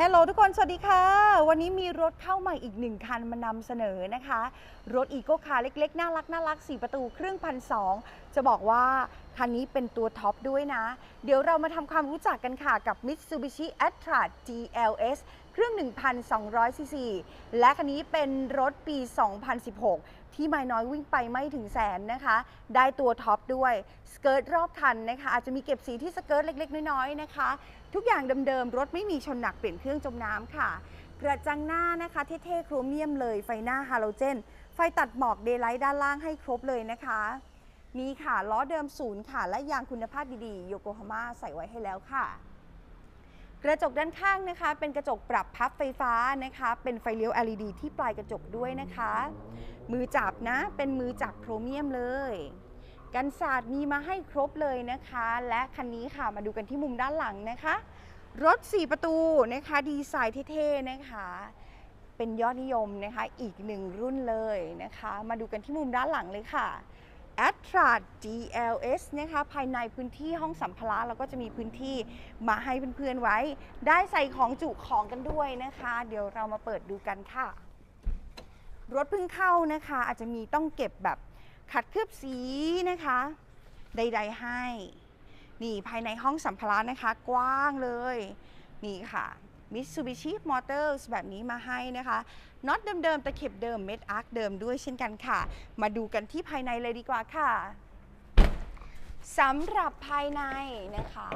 ฮัลโหลทุกคนสวัสดีค่ะ วันนี้มีรถเข้ามาอีกหนึ่งคันมานำเสนอนะคะ รถอีโก้คาร์เล็กๆ น่ารักน่ารักสี่ประตูเครื่องพันสองจะบอกว่าคันนี้เป็นตัวท็อปด้วยนะ เดี๋ยวเรามาทำความรู้จักกันค่ะกับ Mitsubishi a t t r a GLS เครื่อง 1,200 ซีซี และคันนี้เป็นรถปี 2016 ที่ไม่น้อยวิ่งไปไม่ถึงแสนนะคะ ได้ตัวท็อปด้วย สเกิร์ตรอบคันนะคะ อาจจะมีเก็บสีที่สเกิร์ตเล็ก ๆ น้อยๆนะคะ ทุกอย่างเดิมๆ รถไม่มีชนหนักเปลี่ยนเครื่องจมน้ำค่ะ กระจังหน้านะคะ เท่ๆ โครเมียมเลย ไฟหน้าฮาโลเจน ไฟตัดหมอกเดย์ไลท์ด้านล่างให้ครบเลยนะคะมีค่ะล้อเดิมศูนย์ค่ะ และยางคุณภาพดีๆ โยโกฮาม่าใส่ไว้ให้แล้วค่ะ กระจกด้านข้างนะคะ เป็นกระจกปรับพับไฟฟ้านะคะ เป็นไฟเลี้ยว LED ที่ปลายกระจกด้วยนะคะ มือจับนะ เป็นมือจับโครเมียมเลย กันศาสตร์มีมาให้ครบเลยนะคะ และคันนี้ค่ะมาดูกันที่มุมด้านหลังนะคะ รถ 4 ประตูนะคะ ดีไซน์เท่ๆนะคะ เป็นยอดนิยมนะคะ อีกหนึ่งรุ่นเลยนะคะ มาดูกันที่มุมด้านหลังเลยค่ะ a t r a GLS นะคะภายในพื้นที่ห้องสัมภาระเราก็จะมีพื้นที่มาให้เพื่อนๆไว้ ได้ใส่ของจุของกันด้วยนะคะ เดี๋ยวเรามาเปิดดูกันค่ะ รถเพิ่งเข้านะคะ อาจจะมีต้องเก็บแบบขัดเคลือบสีนะคะ ใดๆให้ นี่ภายในห้องสัมภาระนะคะ กว้างเลย นี่ค่ะ Mitsubishi Motors แบบนี้มาให้นะคะน็อตเดิมๆตะเข็บเดิมเม็ดอาร์คเดิมด้วยเช่นกันค่ะ มาดูกันที่ภายในเลยดีกว่าค่ะสำหรับภายในนะคะ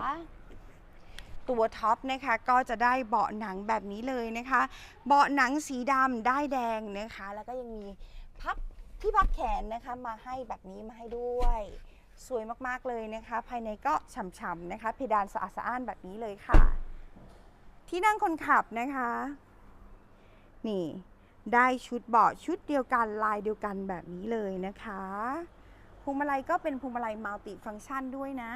ตัวท็อปนะคะก็จะได้เบาะหนังแบบนี้เลยนะคะ เบาะหนังสีดำได้แดงนะคะ แล้วก็ยังมีพับที่พักแขนนะคะมาให้แบบนี้มาให้ด้วย สวยมากๆเลยนะคะ ภายในก็ฉ่ำๆนะคะ เพดานสะอาดสะอ้านแบบนี้เลยค่ะ ที่นั่งคนขับนะคะ นี่ ได้ชุดเบาะชุดเดียวกันลายเดียวกันแบบนี้เลยนะคะพวงมาลัยก็เป็นพวงมาลัยมัลติฟังก์ชันด้วยนะ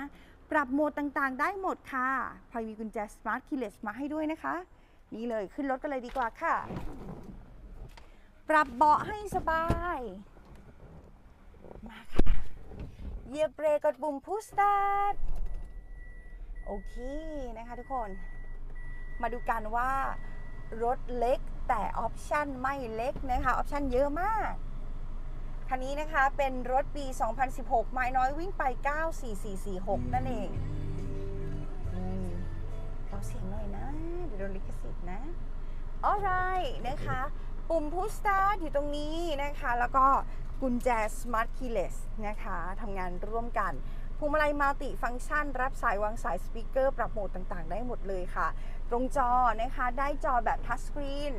ปรับโหมดต่างๆ ได้หมดค่ะพลอยมีกุญแจ Smart Keyless มาให้ด้วยนะคะ นี่เลยขึ้นรถกันเลยดีกว่าค่ะ ปรับเบาะให้สบาย มาค่ะเหยียบเบรกกดปุ่มพุชสตาร์ทโอเคนะคะทุกคน มาดูกันว่ารถเล็กแต่ออปชันไม่เล็กนะคะออปชันเยอะมากคันนี้นะคะเป็นรถปี 2016 ไม้น้อยวิ่งไป 94446 นั่นเองเราเสียงหน่อยนะ เดี๋ยวโดนลิขสิทธิ์นะ alright นะคะ ปุ่ม push start อยู่ตรงนี้นะคะ แล้วก็กุญแจ smart keyless นะคะทำงานร่วมกัน พวงมาลัยมัลติฟังก์ชัน รับสายวางสายสปีกเกอร์ปรับโหมดต่างๆ ได้หมดเลยค่ะ ตรงจอนะคะได้จอแบบทัชสกรีน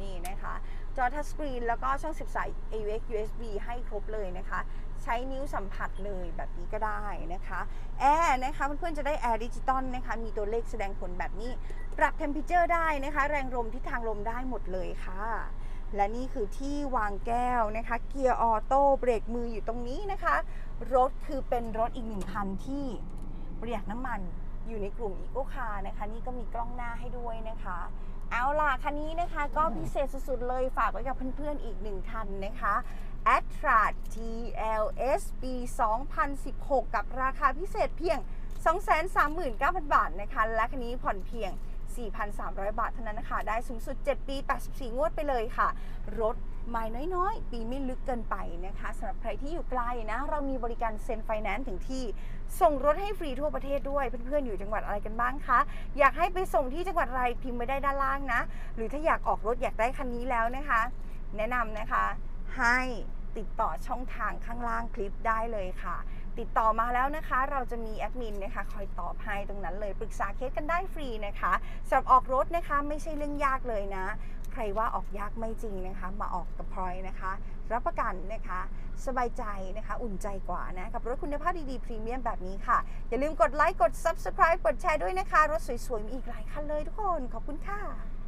นี่นะคะ จอทัชสกรีนแล้วก็ช่องสิบสาย AUX USB ให้ครบเลยนะคะ ใช้นิ้วสัมผัสเลยแบบนี้ก็ได้นะคะแอร์นะคะเพื่อนๆจะได้แอร์ดิจิตอลนะคะมีตัวเลขแสดงผลแบบนี้ ปรับเทม p เจอร์ได้นะคะ แรงลมทิศทางลมได้หมดเลยค่ะและนี่คือที่วางแก้วนะคะ เกียร์ออโต้เบรกมืออยู่ตรงนี้นะคะ รถคือเป็นรถอีกหนึ่งคันที่ประหยัดน้ำมันอยู่ในกลุ่มอีโ c คาร์นะคะ นี่ก็มีกล้องหน้าให้ด้วยนะคะ เอาล่ะ คันนี้นะคะก็พิเศษสุดๆเลยฝากไว้กับเพื่อนๆอีกหนึ่งคันนะคะ a t r a GLS ปี 2016 กับราคาพิเศษเพียง 239,000 บาทนะคะ และคันนี้ผ่อนเพียง 4,300 บาทเท่านั้นนะคะ ได้สูงสุด 7 ปี 84 งวดไปเลยค่ะ รถ ไม่น้อยๆ ปีไม่ลึกเกินไปนะคะสำหรับใครที่อยู่ไกลนะ เรามีบริการเซ็นไฟแนนซ์ถึงที่ ส่งรถให้ฟรีทั่วประเทศด้วย เพื่อนๆ อยู่จังหวัดอะไรกันบ้างคะ อยากให้ไปส่งที่จังหวัดอะไรพิมพ์ไว้ได้ด้านล่างนะ หรือถ้าอยากออกรถอยากได้คันนี้แล้วนะคะ แนะนำนะคะให้ติดต่อช่องทางข้างล่างคลิปได้เลยค่ะ ติดต่อมาแล้วนะคะ เราจะมีแอดมินนะคะคอยตอบให้ตรงนั้นเลย ปรึกษาเคสกันได้ฟรีนะคะสำหรับออกรถนะคะไม่ใช่เรื่องยากเลยนะ ใครว่าออกยากไม่จริงนะคะ มาออกกับพลอยนะคะ รับประกันนะคะ สบายใจนะคะ อุ่นใจกว่านะ กับรถคุณภาพดีๆ พรีเมียมแบบนี้ค่ะ อย่าลืมกดไลค์ กด subscribe กดแชร์ด้วยนะคะ รถสวยๆ มีอีกหลายคันเลยทุกคน ขอบคุณค่ะ